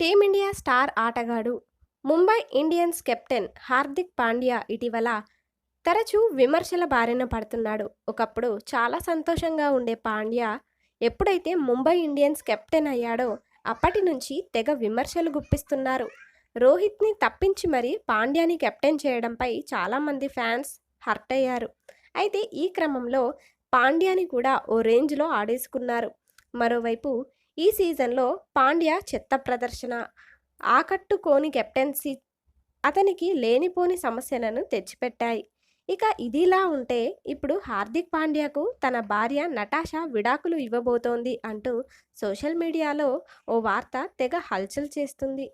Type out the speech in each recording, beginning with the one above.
Team India star ఆటగాడు Mumbai Indians captain Hardik Pandya ఇటీవల తరచూ విమర్శల బారిన పడుతున్నాడు. ఒకప్పుడు చాలా సంతోషంగా ఉండే పాండ్యా ఎప్పుడైతే ముంబై ఇండియన్స్ కెప్టెన్ అయ్యాడో అప్పటి నుంచి తెగ విమర్శలు గుప్పిస్తున్నారు. రోహిత్ని తప్పించి మరీ పాండ్యాని కెప్టెన్ చేయడంపై చాలామంది ఫ్యాన్స్ హర్ట్ అయ్యారు. అయితే ఈ క్రమంలో పాండ్యాని కూడా ఓ రేంజ్లో ఆడేసుకున్నారు. మరోవైపు ఈ సీజన్లో పాండ్యా చెత్త ప్రదర్శన ఆకట్టుకోని కెప్టెన్సీ అతనికి లేనిపోని సమస్యలను తెచ్చిపెట్టాయి. ఇక ఇదిలా ఉంటే ఇప్పుడు హార్దిక్ పాండ్యాకు తన భార్య నటాషా విడాకులు ఇవ్వబోతోంది అంటూ సోషల్ మీడియాలో ఓ వార్త తెగ హల్చల్ చేస్తుంది.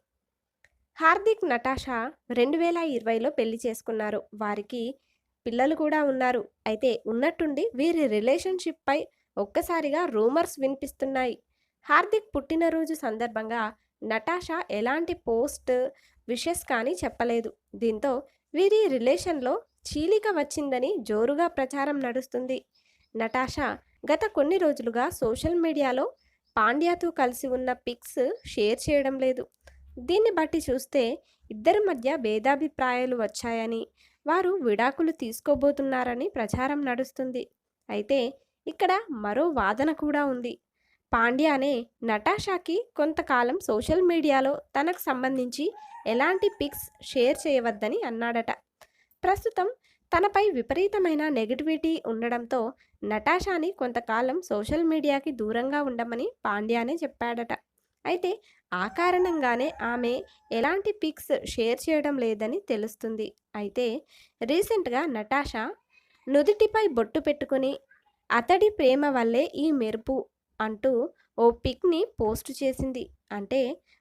హార్దిక్ నటాషా రెండు వేల ఇరవైలో పెళ్ళి చేసుకున్నారు. వారికి పిల్లలు కూడా ఉన్నారు. అయితే ఉన్నట్టుండి వీరి రిలేషన్షిప్పై ఒక్కసారిగా రూమర్స్ వినిపిస్తున్నాయి. హార్దిక్ పుట్టినరోజు సందర్భంగా నటాషా ఎలాంటి పోస్ట్ విషెస్ కానీ చెప్పలేదు. దీంతో వీరి రిలేషన్లో చీలిక వచ్చిందని జోరుగా ప్రచారం నడుస్తుంది. నటాషా గత కొన్ని రోజులుగా సోషల్ మీడియాలో పాండ్యాతో కలిసి ఉన్న పిక్స్ షేర్ చేయడం లేదు. దీన్ని బట్టి చూస్తే ఇద్దరి మధ్య భేదాభిప్రాయాలు వచ్చాయని వారు విడాకులు తీసుకోబోతున్నారని ప్రచారం నడుస్తుంది. అయితే ఇక్కడ మరో వాదన కూడా ఉంది. పాండ్యానే నటాషాకి కొంతకాలం సోషల్ మీడియాలో తనకు సంబంధించి ఎలాంటి పిక్స్ షేర్ చేయవద్దని అన్నాడట. ప్రస్తుతం తనపై విపరీతమైన నెగిటివిటీ ఉండడంతో నటాషాని కొంతకాలం సోషల్ మీడియాకి దూరంగా ఉండమని పాండ్యానే చెప్పాడట. అయితే ఆ కారణంగానే ఆమె ఎలాంటి పిక్స్ షేర్ చేయడం లేదని తెలుస్తుంది. అయితే రీసెంట్గా నటాషా నుదుటిపై బొట్టు పెట్టుకుని అతడి ప్రేమ వల్లే ఈ మెరుపు అంటూ ఓ పిక్ని పోస్ట్ చేసింది. అంటే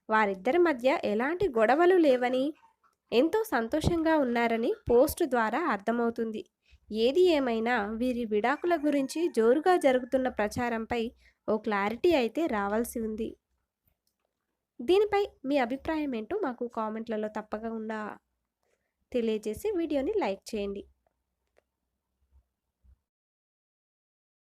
వారిద్దరి మధ్య ఎలాంటి గొడవలు లేవని ఎంతో సంతోషంగా ఉన్నారని పోస్ట్ ద్వారా అర్థమవుతుంది. ఏది ఏమైనా వీరి విడాకుల గురించి జోరుగా జరుగుతున్న ప్రచారంపై ఓ క్లారిటీ అయితే రావాల్సి ఉంది. దీనిపై మీ అభిప్రాయం ఏంటో మాకు కామెంట్లలో తప్పకుండా తెలియజేసి వీడియోని లైక్ చేయండి.